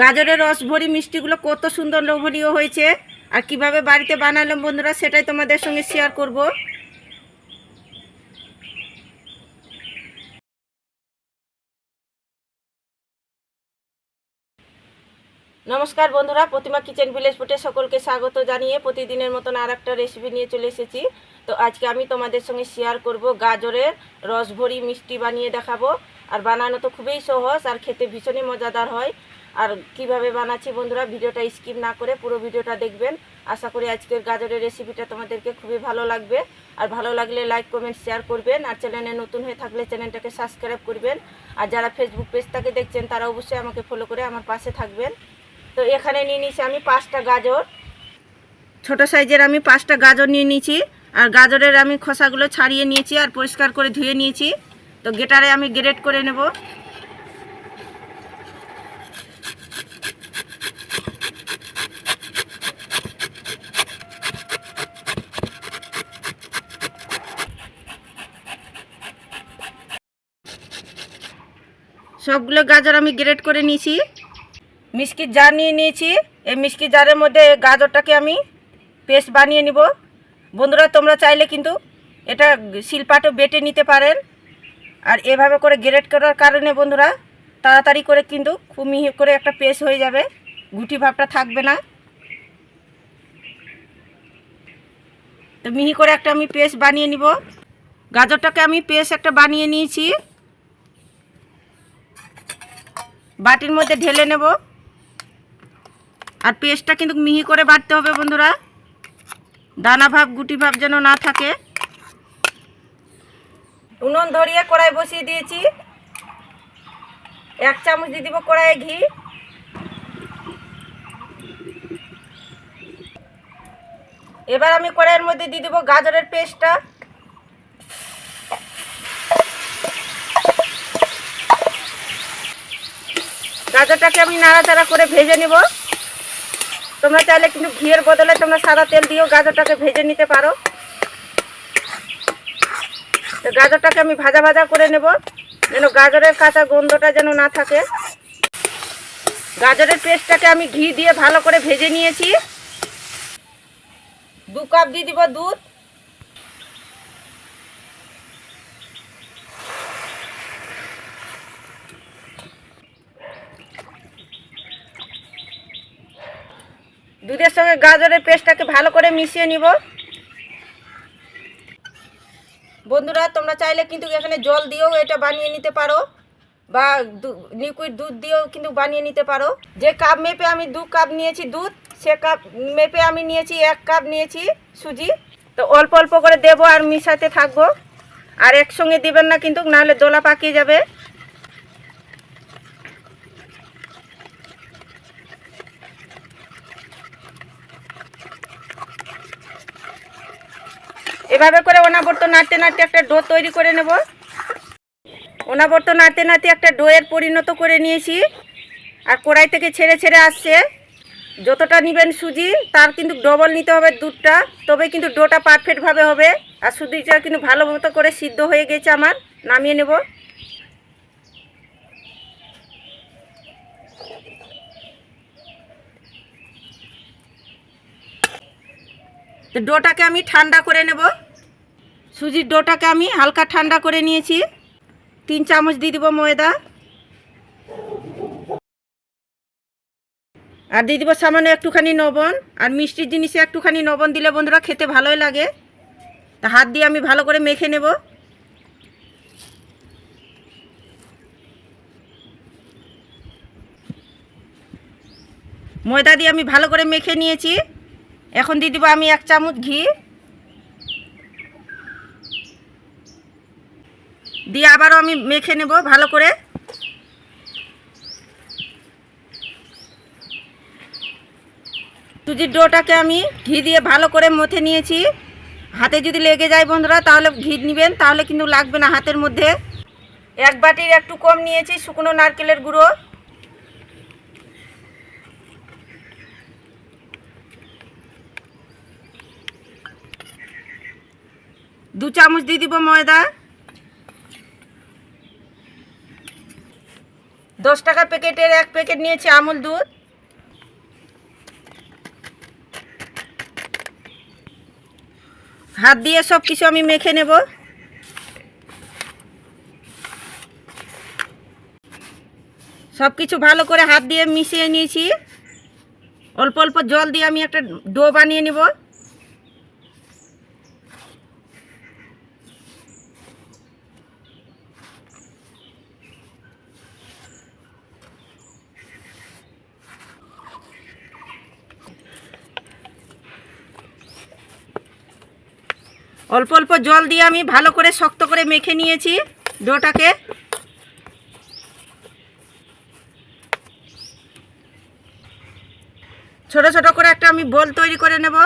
গাজরের রস ভরি মিষ্টিগুলো কত সুন্দর লোভনীয় হয়েছে। আর কীভাবে বাড়িতে বানালাম বন্ধুরা, সেটাই তোমাদের সঙ্গে শেয়ার করব। নমস্কার বন্ধুরা, প্রতিমা কিচেন ভিলেজ ফুটে সকলকে স্বাগত জানিয়ে প্রতিদিনের মতন আর একটা রেসিপি নিয়ে চলে এসেছি। তো আজকে আমি তোমাদের সঙ্গে শেয়ার করব গাজরের রসভরি, মিষ্টি বানিয়ে দেখাবো। আর বানানো তো খুবই সহজ, আর খেতে ভীষণই মজাদার হয়। আর কীভাবে বানাচ্ছি বন্ধুরা, ভিডিওটা স্কিপ না করে পুরো ভিডিওটা দেখবেন। আশা করি আজকের গাজরের রেসিপিটা তোমাদেরকে খুবই ভালো লাগবে। আর ভালো লাগলে লাইক কমেন্ট শেয়ার করবেন। আর চ্যানেলে নতুন হয়ে থাকলে চ্যানেলটাকে সাবস্ক্রাইব করবেন। আর যারা ফেসবুক পেজটাকে দেখছেন, তারা অবশ্যই আমাকে ফলো করে আমার পাশে থাকবেন। তো এখানে নিয়ে নিয়েছি আমি পাঁচটা গাজর। ছোট সাইজের আমি পাঁচটা গাজর নিয়ে নিয়েছি। আর গাজরের আমি খোসাগুলো ছাড়িয়ে নিয়েছি আর পরিষ্কার করে ধুয়ে নিয়েছি। তো গেটারে আমি গ্রেট করে নেব। সবগুলো গাজর আমি গ্রেড করে নিয়েছি। মিষ্টির জার নিয়ে নিয়েছি। এই মিষ্টি জারের মধ্যে গাজরটাকে আমি পেস্ট বানিয়ে নিব। বন্ধুরা, তোমরা চাইলে কিন্তু এটা শিলপাটও বেটে নিতে পারেন। আর এভাবে করে গ্রেড করার কারণে বন্ধুরা, তাড়াতাড়ি করে কিন্তু খুব মিহি করে একটা পেস্ট হয়ে যাবে। গুটি ভাবটা থাকবে না। তো মিহি করে একটা আমি পেস্ট বানিয়ে নিব। গাজরটাকে আমি পেস্ট একটা বানিয়ে নিয়েছি। বাটির মধ্যে ঢেলে নেব। আর পেস্টটা কিন্তু মিহি করে বাটতে হবে বন্ধুরা। দানা ভাব, গুটি ভাব যেন না থাকে। উনুন ধরিয়ে কড়াই বসিয়ে দিয়েছি। এক চামচ দিয়ে দিব কড়াইয়ে ঘি। এবার আমি কড়াইয়ের মধ্যে দিয়ে দেবো গাজরের পেস্টটা। গাজরটাকে আমি নাড়াচাড়া করে ভেজে নেব। তোমরা চাইলে কিন্তু ঘিয়ের বদলে তোমরা সাদা তেল দিয়েও গাজরটাকে ভেজে নিতে পারো। তো গাজরটাকে আমি ভাজা ভাজা করে নেব, যেন গাজরের কাঁচা গন্ধটা যেন না থাকে। গাজরের পেস্টটাকে আমি ঘি দিয়ে ভালো করে ভেজে নিয়েছি। দু কাপ দিয়ে দিব দুধ। দুধের সঙ্গে গাজরের পেস্টটাকে ভালো করে মিশিয়ে নিব। বন্ধুরা, তোমরা চাইলে কিন্তু এখানে জল দিয়েও এটা বানিয়ে নিতে পারো, বা লিকুইড দুধ দিয়েও কিন্তু বানিয়ে নিতে পারো। যে কাপ মেপে আমি দু কাপ নিয়েছি দুধ, সে কাপ মেপে আমি নিয়েছি এক কাপ নিয়েছি সুজি। তো অল্প অল্প করে দেবো আর মিশাতে থাকব। আর একসঙ্গে দিবেন না কিন্তু, নাহলে দোলা পাকিয়ে যাবে। এভাবে করে অনাবর্ত নাড়তে নাড়তে একটা ডো তৈরি করে নেব। অনাবর্ত নাড়তে নাড়তে একটা ডোয়ের পরিণত করে নিয়েছি। আর কড়াই থেকে ছেড়ে ছেড়ে আসছে। যতটা নেবেন সুজি, তার কিন্তু ডবল নিতে হবে দুধটা। তবে কিন্তু ডোটা পারফেক্টভাবে হবে। আর সুজিটা কিন্তু ভালো মতো করে সিদ্ধ হয়ে গেছে আমার। নামিয়ে নেব। ডোটাকে আমি ঠান্ডা করে নেব। সুজির ডোটাকে আমি হালকা ঠান্ডা করে নিয়েছি। তিন চামচ দিয়ে দিব ময়দা। আর দিয়ে দিব সামান্য একটুখানি লবণ আর মিষ্টির জিনিসে একটুখানি লবণ দিলে বন্ধুরা খেতে ভালোই লাগে। তা হাত দিয়ে আমি ভালো করে মেখে নেব। ময়দা দিয়ে আমি ভালো করে মেখে নিয়েছি। এখন দিয়ে দিব আমি এক চামচ ঘি। দিয়ে আবারও আমি মেখে নেব ভালো করে। সুজির ডোটাকে আমি ঘি দিয়ে ভালো করে মথে নিয়েছি। হাতে যদি লেগে যায় বন্ধুরা, তাহলে ঘি নেবেন, তাহলে কিন্তু লাগবে না হাতের মধ্যে। এক বাটির একটু কম নিয়েছি, শুকনো নারকেলের গুঁড়ো। দু চামচ দিয়ে দিব ময়দা। দশ টাকা প্যাকেটের এক প্যাকেট নিয়েছি আমুল দুধ। হাত দিয়ে সব কিছু আমি মেখে নেব। সব কিছু ভালো করে হাত দিয়ে মিশিয়ে নিয়েছি। অল্প অল্প জল দিয়ে আমি একটা ডো বানিয়ে নেব। অল্প অল্প জল দিয়ে আমি ভালো করে শক্ত করে মেখে নিয়েছি ডোটাকে। ছোট ছোট করে একটা আমি বোল তৈরি করে নেব।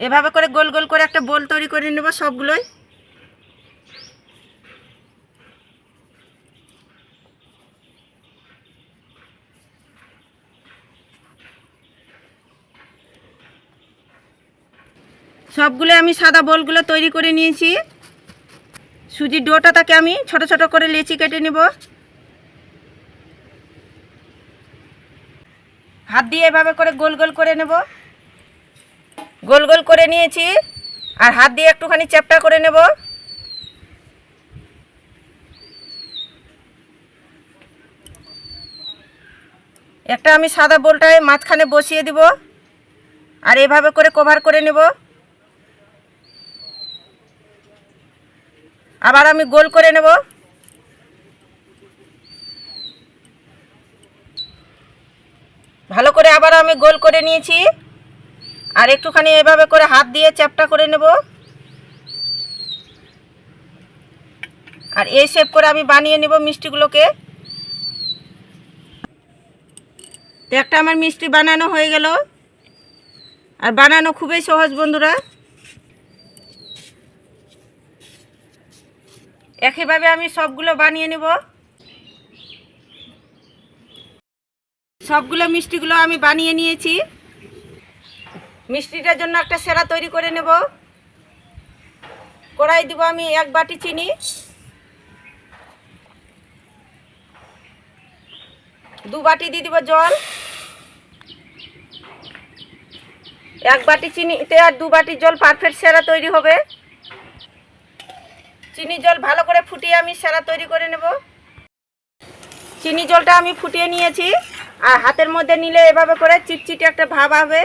এভাবে করে গোল গোল করে একটা বোল তৈরি করে নেব সবগুলোই। সবগুলো আমি সাদা বোলগুলো তৈরি করে নিয়েছি। সুজির ডোটা তাকে আমি ছোট ছোট করে লেচি কেটে নেব। হাত দিয়ে এভাবে করে গোল গোল করে নেব। গোল গোল করে নিয়েছি আর হাত দিয়ে একটুখানি চ্যাপটা করে নেব। একটা আমি সাদা বোলটায় মাঝখানে বসিয়ে দিব। আর এভাবে করে কভার করে নেব। আবার আমি গোল করে নেব। ভালো করে আবার আমি গোল করে নিয়েছি। আর একটুখানি এভাবে করে হাত দিয়ে চ্যাপটা করে নেব। আর এই শেপ করে আমি বানিয়ে নেব মিষ্টিগুলোকে। তো একটা আমার মিষ্টি বানানো হয়ে গেল। আর বানানো খুবই সহজ বন্ধুরা। একইভাবে আমি সবগুলো বানিয়ে নেব। সবগুলো মিষ্টিগুলো আমি বানিয়ে নিয়েছি। মিষ্টিটার জন্য একটা সেরা তৈরি করে নেব। কড়াই দিব আমি এক বাটি চিনি। দু বাটি দিয়ে দিব জল। এক বাটি চিনিতে আর দু বাটি জল পারফেক্ট সেরা তৈরি হবে। চিনি জল ভালো করে ফুটিয়ে আমি সেরা তৈরি করে নেব। চিনি জলটা আমি ফুটিয়ে নিয়েছি। আর হাতের মধ্যে নিলে এভাবে করে চিটচিটে একটা ভাব হবে।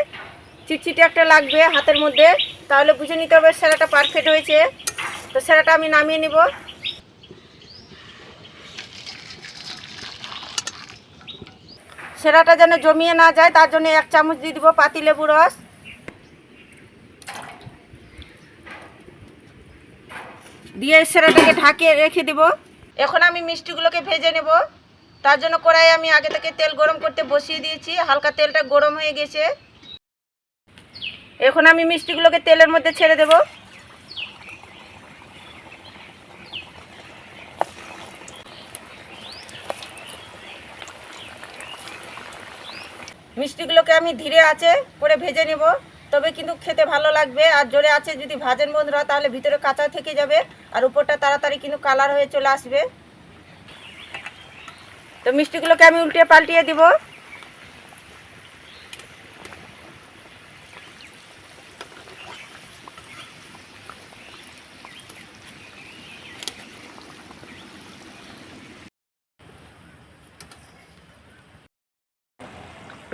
চিটচিটে একটা লাগবে হাতের মধ্যে। তাহলে বুঝে নিতে হবে সেরাটা পারফেক্ট হয়েছে। তো সেরাটা আমি নামিয়ে নিব। সেরাটা যেন জমিয়ে না যায়, তার জন্য এক চামচ দিয়ে দিব পাতি লেবু রস। দিয়ে সেরাটাকে ঢাকিয়ে রেখে দিব। এখন আমি মিষ্টিগুলোকে ভেজে নেব। তার জন্য কড়াই আমি আগে থেকে তেল গরম করতে বসিয়ে দিয়েছি। হালকা তেলটা গরম হয়ে গেছে। এখন আমি মিষ্টিগুলোকে তেলের মধ্যে ছেড়ে দেব। মিষ্টিগুলোকে আমি ধীরে আছে করে ভেজে নেব। তবে কিন্তু খেতে ভালো লাগবে। আর জোরে আছে যদি ভাজেন বন্ধুরা, তাহলে ভিতরে কাঁচা থেকে যাবে। আর উপরটা তাড়াতাড়ি কিন্তু কালার হয়ে চলে আসবে। তো মিষ্টিগুলোকে আমি উল্টে পাল্টিয়ে দিব।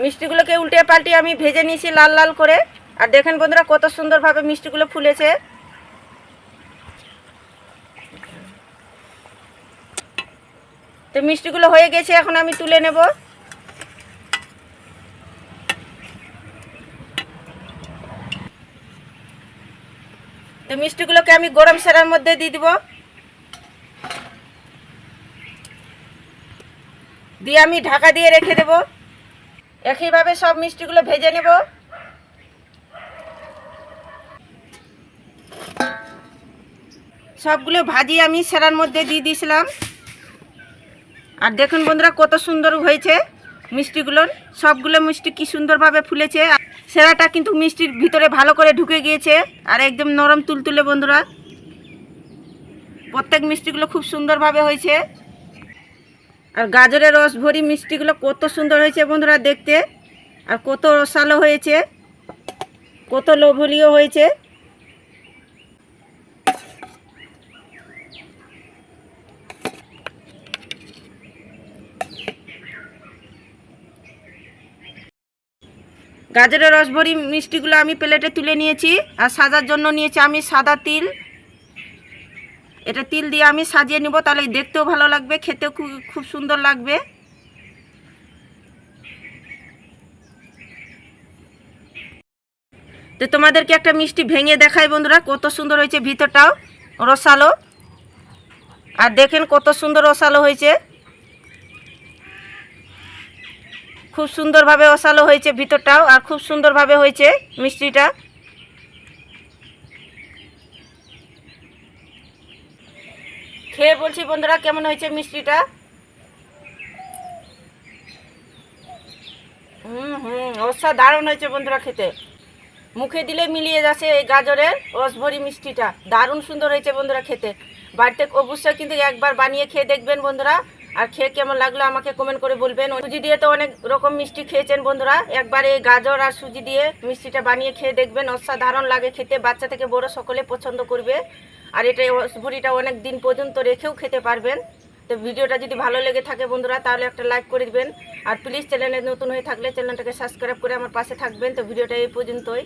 মিষ্টিগুলোকে উল্টে পাল্টে আমি ভেজে নিয়েছি লাল লাল করে। আর দেখেন বন্ধুরা কত সুন্দরভাবে মিষ্টিগুলো ফুলেছে। তো মিষ্টিগুলো হয়ে গেছে, এখন আমি তুলে নেব। তো মিষ্টিগুলোকে আমি গরম সেরার মধ্যে দিয়ে দিব। দিয়ে আমি ঢাকা দিয়ে রেখে দেব। একইভাবে সব মিষ্টিগুলো ভেজে নেব। সবগুলো ভাজি আমি সেরার মধ্যে দিয়ে দিয়েছিলাম। আর দেখুন বন্ধুরা, কত সুন্দর হয়েছে মিষ্টিগুলোর সবগুলো মিষ্টি কি সুন্দরভাবে ফুলেছে। আর সেরাটা কিন্তু মিষ্টির ভিতরে ভালো করে ঢুকে গিয়েছে। আর একদম নরম তুলতুলে বন্ধুরা। প্রত্যেক মিষ্টিগুলো খুব সুন্দরভাবে হয়েছে। আর গাজরের রস ভরি মিষ্টিগুলো কত সুন্দর হয়েছে বন্ধুরা দেখতে। আর কত রসালো হয়েছে। কত লোভনীয় হয়েছে। গাজরের রসভরি মিষ্টিগুলো আমি প্লেটে তুলে নিয়েছি আর সাজার জন্য নিয়েছি আমি সাদা তিল। এটা তিল দিয়ে আমি সাজিয়ে নিব, তাহলে দেখতেও ভালো লাগবে, খেতেও খুব খুব সুন্দর লাগবে। তো তোমাদেরকে একটা মিষ্টি ভেঙে দেখাই বন্ধুরা, কত সুন্দর হয়েছে ভিতরটাও, রসালো। আর দেখেন কত সুন্দর রসালো হয়েছে। খুব সুন্দরভাবে রসালো হয়েছে ভিতরটাও আর খুব সুন্দরভাবে হয়েছে মিষ্টিটা। খেয়ে বলছি বন্ধুরা, কেমন হয়েছে মিষ্টিটা? হুম হুম অসাধারণ হয়েছে বন্ধুরা খেতে। মুখে দিলে মিলিয়ে যাচ্ছে এই গাজরের রসভরি মিষ্টিটা। দারুণ সুন্দর হয়েছে বন্ধুরা খেতে। বাড়িতে অবশ্যই কিন্তু একবার বানিয়ে খেয়ে দেখবেন বন্ধুরা। আর খেয়ে কেমন লাগল আমাকে কমেন্ট করে বলবেন। সুজি দিয়ে তো অনেক রকম মিষ্টি খেয়েছেন বন্ধুরা। একবার এই গাজর আর সুজি দিয়ে মিষ্টিটা বানিয়ে খেয়ে দেখবেন। অসাধারণ লাগে খেতে। বাচ্চা থেকে বড় সকলে পছন্দ করবে। আর এটা রসভরিটা অনেক দিন পর্যন্ত রেখেও খেতে পারবেন। তো ভিডিওটা যদি ভালো লেগে থাকে বন্ধুরা, তাহলে একটা লাইক করে দিবেন। আর প্লিজ চ্যানেলে নতুন হয়ে থাকলে চ্যানেলটাকে সাবস্ক্রাইব করে আমার পাশে থাকবেন। তো ভিডিওটা এই পর্যন্তই।